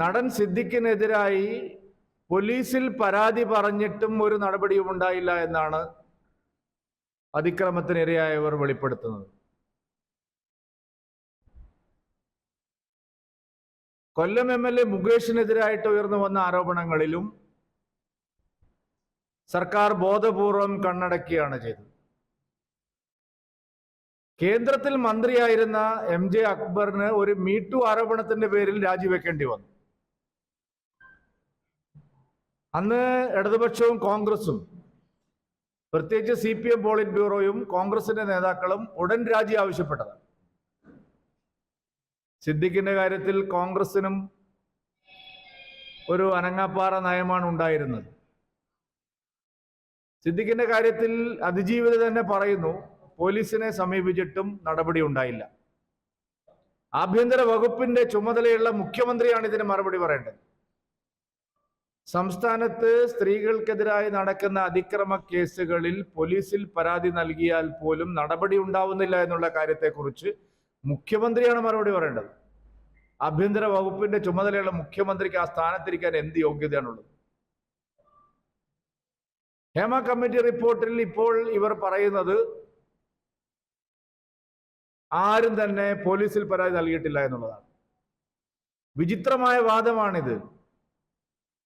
നടൻ സിദ്ദിഖിനെതിരായി പോലീസിൽ പരാതി പറഞ്ഞിട്ടും ഒരു നടപടിയും ഉണ്ടായില്ല എന്നാണ് അതിക്രമത്തിനിരയായവർ വെളിപ്പെടുത്തുന്നത്. കൊല്ലം എം എൽ എ മുകേഷിനെതിരായിട്ട് ഉയർന്നു വന്ന ആരോപണങ്ങളിലും സർക്കാർ ബോധപൂർവം കണ്ണടക്കുകയാണ് ചെയ്തത്. കേന്ദ്രത്തിൽ മന്ത്രിയായിരുന്ന എം ജെ അക്ബറിന് ഒരു ടു ആരോപണത്തിന്റെ പേരിൽ രാജിവെക്കേണ്ടി വന്നു. അന്ന് ഇടതുപക്ഷവും കോൺഗ്രസും പ്രത്യേകിച്ച് സി പി എം പോളിറ്റ് ബ്യൂറോയും കോൺഗ്രസിന്റെ നേതാക്കളും ഉടൻ രാജി ആവശ്യപ്പെട്ടതാണ്. സിദ്ദിഖിന്റെ കാര്യത്തിൽ കോൺഗ്രസിനും ഒരു അനങ്ങാപ്പാറ നയമാണ് ഉണ്ടായിരുന്നത്. സിദ്ദിഖിന്റെ കാര്യത്തിൽ അതിജീവിത തന്നെ പറയുന്നു പോലീസിനെ സമീപിച്ചിട്ടും നടപടി ഉണ്ടായില്ല. ആഭ്യന്തര വകുപ്പിന്റെ ചുമതലയുള്ള മുഖ്യമന്ത്രിയാണ് ഇതിന് മറുപടി പറയേണ്ടത്. സംസ്ഥാനത്ത് സ്ത്രീകൾക്കെതിരായി നടക്കുന്ന അതിക്രമ കേസുകളിൽ പോലീസിൽ പരാതി നൽകിയാൽ പോലും നടപടി ഉണ്ടാവുന്നില്ല എന്നുള്ള കാര്യത്തെക്കുറിച്ച് മുഖ്യമന്ത്രിയാണ് മറുപടി പറയേണ്ടത്. ആഭ്യന്തര വകുപ്പിന്റെ ചുമതലയുള്ള മുഖ്യമന്ത്രിക്ക് ആ സ്ഥാനത്തിരിക്കാൻ എന്ത് യോഗ്യതയാണുള്ളത്? ഹേമ കമ്മിറ്റി റിപ്പോർട്ടിൽ ഇപ്പോൾ ഇവർ പറയുന്നത് ആരും തന്നെ പോലീസിൽ പരാതി നൽകിയിട്ടില്ല എന്നുള്ളതാണ്. വിചിത്രമായ വാദമാണിത്.